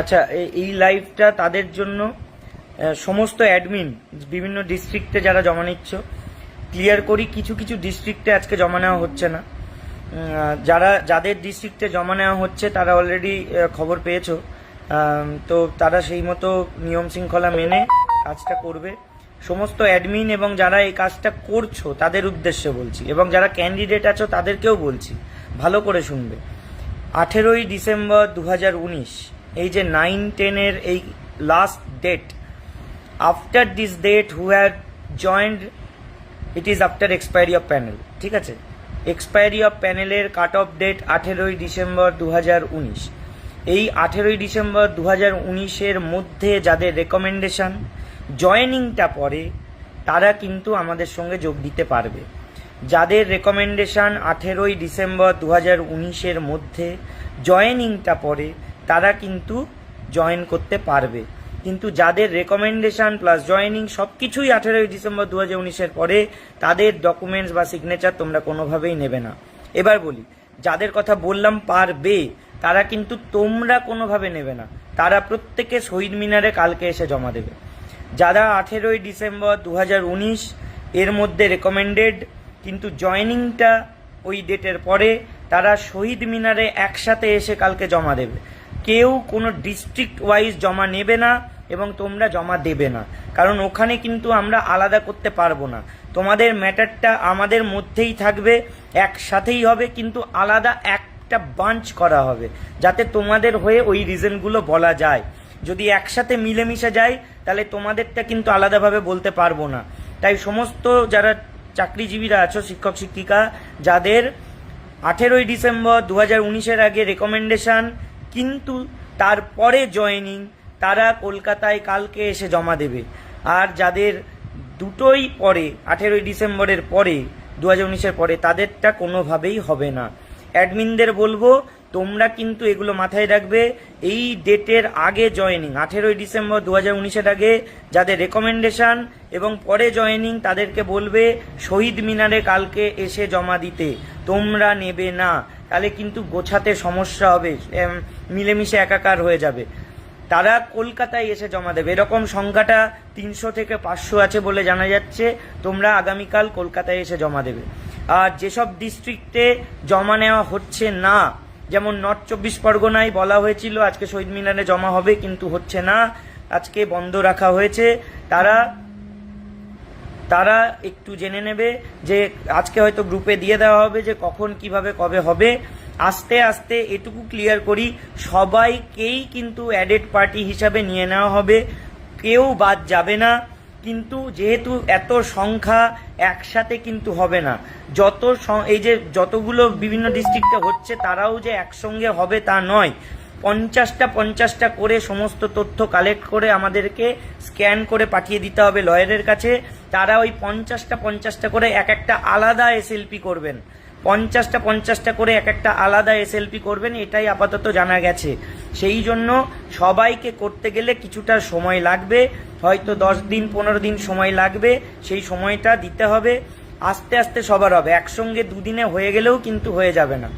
আচ্ছা এই লাইভটা তাদের জন্য সমস্ত অ্যাডমিন বিভিন্ন ডিস্ট্রিক্টে যারা জমা নিচ্ছ ক্লিয়ার করি, কিছু কিছু ডিস্ট্রিক্টে আজকে জমা নেওয়া হচ্ছে না। যারা, যাদের ডিস্ট্রিক্টে জমা নেওয়া হচ্ছে, তারা অলরেডি খবর পেয়েছ। তো তারা সেই মতো নিয়ম শৃঙ্খলা মেনে কাজটা করবে। সমস্ত অ্যাডমিন এবং যারা এই কাজটা করছ, তাদের উদ্দেশ্যে বলছি, এবং যারা ক্যান্ডিডেট আছো, তাদেরকেও বলছি, ভালো করে শুনবে। আঠেরোই ডিসেম্বর দু হাজার উনিশ এই যে নাইন টেনের এই last date after this date who had joint it is after expiry of panel ঠিক আছে? এক্সপায়ারি অফ প্যানেলের কাট অফ ডেট আঠেরোই ডিসেম্বর দু হাজার উনিশ। এই আঠেরোই ডিসেম্বর দু উনিশের মধ্যে যাদের রেকমেন্ডেশন জয়েনিংটা পরে, তারা কিন্তু আমাদের সঙ্গে যোগ দিতে পারবে। যাদের রেকমেন্ডেশন আঠেরোই ডিসেম্বর দু উনিশের মধ্যে জয়েনিংটা পড়ে তারা কিন্তু জয়েন করতে পারবে। কিন্তু যাদের রেকমেন্ডেশন প্লাস জয়েনিং সব কিছুই আঠেরোই ডিসেম্বর দু হাজার উনিশের পরে, তাদের ডকুমেন্টস বা সিগনেচার তোমরা কোনোভাবেই নেবে না। এবার বলি, যাদের কথা বললাম পারবে, তারা কিন্তু তোমরা কোনোভাবে নেবে না। তারা প্রত্যেকে শহীদ মিনারে কালকে এসে জমা দেবে। যারা আঠেরোই ডিসেম্বর দু হাজার উনিশ এর মধ্যে রেকমেন্ডেড কিন্তু জয়েনিংটা ওই ডেটের পরে, তারা শহীদ মিনারে একসাথে এসে কালকে জমা দেবে। কেউ কোনো ডিস্ট্রিক্ট ওয়াইজ জমা নেবে না এবং তোমরা জমা দেবে না। কারণ ওখানে কিন্তু আমরা আলাদা করতে পারব না। তোমাদের ম্যাটারটা আমাদের মধ্যেই থাকবে, একসাথেই হবে, কিন্তু আলাদা একটা বাঞ্চ করা হবে, যাতে তোমাদের হয়ে ওই রিজনগুলো বলা যায়। যদি একসাথে মিলেমিশে যায়, তাহলে তোমাদেরটা কিন্তু আলাদাভাবে বলতে পারব না। তাই সমস্ত যারা চাকরিজীবীরা আছো, শিক্ষক, শিক্ষিকা, যাদের আঠেরোই ডিসেম্বর দু হাজার উনিশের আগে রেকমেন্ডেশন কিন্তু তারপরে জয়েনিং তারা কলকাতায় কালকে এসে জমা দেবে। আর যাদের দুটোই পরে, আঠেরোই ডিসেম্বরের পরে দু হাজার উনিশের পরে, তাদেরটা কোনোভাবেই হবে না। অ্যাডমিনদের বলব, তোমরা কিন্তু এগুলো মাথায় রাখবে, এই ডেটের আগে জয়েনিং আঠেরোই ডিসেম্বর দু হাজার উনিশের আগে যাদের রেকমেন্ডেশন এবং পরে জয়েনিং তাদেরকে বলবে, শহীদ মিনারে কালকে এসে জমা দিতে। তোমরা নেবে না। তাহলে কিন্তু গোছাতে সমস্যা হবে মিলেমিশে একাকার হয়ে যাবে। তারা কলকাতায় এসে জমা দেবে। এরকম সংখ্যাটা তিনশো থেকে পাঁচশো আছে বলে জানা যাচ্ছে। তোমরা আগামীকাল কলকাতায় এসে জমা দেবে। আর যেসব ডিস্ট্রিক্টে জমা নেওয়া হচ্ছে না, যেমন নর্থ চব্বিশ পরগনায় বলা হয়েছিল, আজকে শহীদ মিনারে জমা হবে, কিন্তু হচ্ছে না। আজকে বন্ধ রাখা হয়েছে। তারা তারা একটু জেনে নেবে যে আজকে হয়তো গ্রুপে দিয়ে দেওয়া হবে যে কখন কীভাবে কবে হবে। আস্তে আস্তে এটুকু ক্লিয়ার করি, সবাইকেই কিন্তু অ্যাডেড পার্টি হিসাবে নিয়ে নেওয়া হবে। কেউ বাদ যাবে না, কিন্তু যেহেতু এত সংখ্যা, একসাথে কিন্তু হবে না। যত এই যে যতগুলো বিভিন্ন ডিস্ট্রিক্টে হচ্ছে, তারাও যে একসঙ্গে হবে তা নয়। পঞ্চাশটা পঞ্চাশটা করে সমস্ত তথ্য কালেক্ট করে আমাদেরকে স্ক্যান করে পাঠিয়ে দিতে হবে লয়ারের কাছে। তারা ওই পঞ্চাশটা পঞ্চাশটা করে এক একটা আলাদা এসএলপি করবেন। পঞ্চাশটা পঞ্চাশটা করে এক একটা আলাদা এসএলপি করবেন, এটাই আপাতত জানা গেছে। সেই জন্য সবাইকে করতে গেলে কিছুটা সময় লাগবে, হয়তো দশ দিন, পনেরো দিন সময় লাগবে, সেই সময়টা দিতে হবে। আস্তে আস্তে সবার হবে। একসঙ্গে দুদিনে হয়ে গেলেও কিন্তু হয়ে যাবে না।